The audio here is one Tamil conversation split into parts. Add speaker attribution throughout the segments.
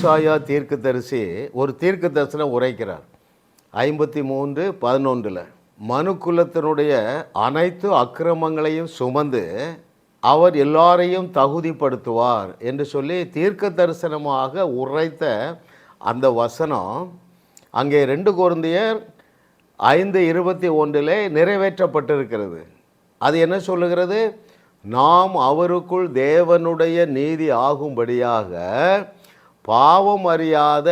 Speaker 1: ஏசாயா தீர்க்கதரிசி ஒரு தீர்க்க தரிசனம் உரைக்கிறார். ஐம்பத்தி மூன்று பதினொன்றில் மனுக்குலத்தினுடைய அனைத்து அக்கிரமங்களையும் சுமந்து அவர் எல்லாரையும் தகுதிப்படுத்துவார் என்று சொல்லி தீர்க்க தரிசனமாக உரைத்த அந்த வசனம் அங்கே ரெண்டு குழந்தையர் ஐந்து இருபத்தி ஒன்றிலே நிறைவேற்றப்பட்டிருக்கிறது. அது என்ன சொல்லுகிறது? நாம் அவருக்குள் தேவனுடைய நீதி ஆகும்படியாக பாவம் அறியாத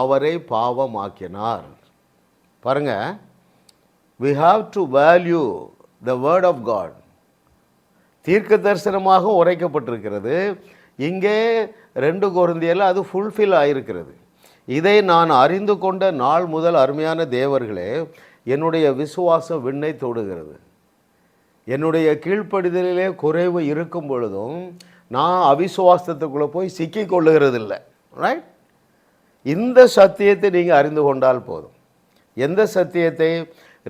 Speaker 1: அவரை பாவமாக்கினார். பாருங்க. We have to value the word of God தீர்க்க தரிசனமாக உரைக்கப்பட்டிருக்கிறது. இங்கே ரெண்டு குருந்தியில் அது ஃபுல்ஃபில் ஆயிருக்கிறது. இதை நான் அறிந்து கொண்ட நாள் முதல் அருமையான தேவர்களே என்னுடைய விசுவாசம் விண்ணை தொடுகிறது. என்னுடைய கீழ்ப்படிதலிலே குறைவு இருக்கும் பொழுதும் நான் அவிசுவாசத்துக்குள்ளே போய் சிக்கிக்கொள்ளுகிறதில்லை. ரைட் இந்த சத்தியத்தை நீங்கள் அறிந்து கொண்டால் போதும். எந்த சத்தியத்தை?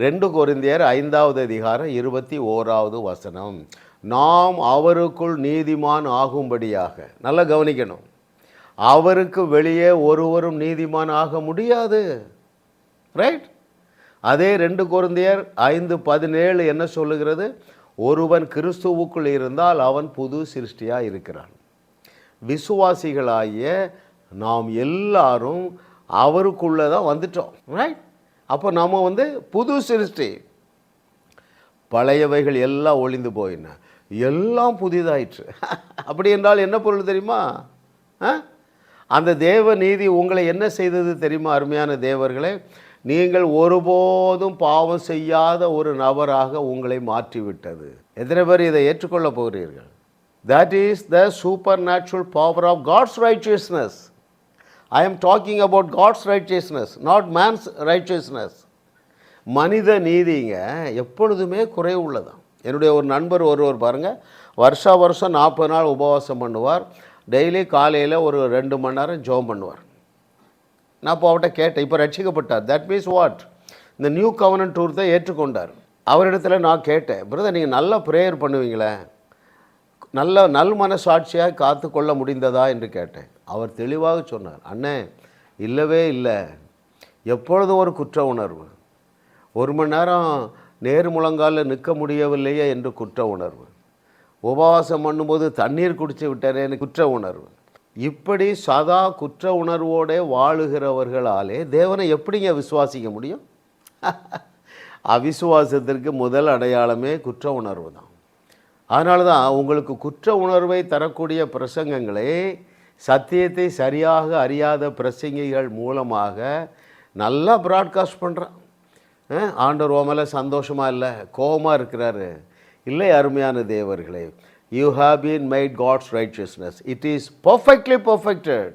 Speaker 1: ரெண்டு கொரிந்தியர் ஐந்தாவது அதிகாரம் இருபத்தி ஓராவது வசனம். நாம் அவருக்குள் நீதிமான் ஆகும்படியாக. நல்லா கவனிக்கணும். அவருக்கு வெளியே ஒருவரும் நீதிமான் ஆக முடியாது. ரைட் அதே ரெண்டு குருந்தியர் ஐந்து பதினேழு என்ன சொல்லுகிறது? ஒருவன் கிறிஸ்துவுக்குள் இருந்தால் அவன் புது சிருஷ்டியாக இருக்கிறான். விசுவாசிகளாகிய நாம் எல்லாரும் அவருக்குள்ளே தான் வந்துட்டோம். ரைட் அப்போ நம்ம வந்து புது சிருஷ்டி. பழையவைகள் எல்லாம் ஒளிந்து போயின. எல்லாம் புதிதாயிற்று. அப்படி என்றால் என்ன பொருள் தெரியுமா? அந்த தேவ நீதி உங்களை என்ன செய்தது தெரியுமா அருமையான தேவர்களே? நீங்கள் ஒருபோதும் பாவம் செய்யாத ஒரு நபராக உங்களை மாற்றிவிட்டது. எத்தனை பேர் இதை ஏற்றுக்கொள்ள போகிறீர்கள்? That is the supernatural power of God's righteousness I am talking about God's righteousness not man's righteousness மனித நீதிங்க எப்பொழுதுமே குறைவு உள்ளதான் என்னுடைய ஒரு நண்பர் ஒருவர் பாருங்கள் வருஷா வருஷம் நாற்பது நாள் உபவாசம் பண்ணுவார். டெய்லி காலையில் ஒரு ரெண்டு மணி நேரம் ஜோம் பண்ணுவார். நான் இப்போ அவட்ட கேட்டேன் இப்போ ரட்சிக்கப்பட்டார். தட் மீன்ஸ் வாட் இந்த நியூ கவர்னன் டூர் தான் ஏற்றுக்கொண்டார். அவரிடத்துல நான் கேட்டேன் பிரதர் நீங்கள் நல்லா ப்ரேயர் பண்ணுவீங்களே? நல்ல நல் மனசாட்சியாக காத்து கொள்ள முடிந்ததா? என்று கேட்டேன். அவர் தெளிவாக சொன்னார் அண்ணே இல்லவே இல்லை. எப்பொழுதும் ஒரு குற்ற உணர்வு. ஒரு மணி நேரம் நேர் முழங்காலில் நிற்க முடியவில்லையே என்று குற்ற உணர்வு. உபவாசம் பண்ணும்போது தண்ணீர் குடித்து விட்டேனேன்னு குற்ற உணர்வு. இப்படி சதா குற்ற உணர்வோடே வாழுகிறவர்களாலே தேவனை எப்படிங்க விசுவாசிக்க முடியும்? அவிசுவாசத்திற்கு முதல் அடையாளமே குற்ற உணர்வு தான். அதனால தான் உங்களுக்கு குற்ற உணர்வை தரக்கூடிய பிரசங்கங்களை சத்தியத்தை சரியாக அறியாத பிரசங்கிகள் மூலமாக நல்லா ப்ராட்காஸ்ட் பண்ணுறான் ஆண்டவர் ஓமல சந்தோஷமாக இல்லை? கோபமாக இருக்கிறாரு. இல்லை அருமையான தேவர்களே you have been made God's righteousness it is perfectly perfected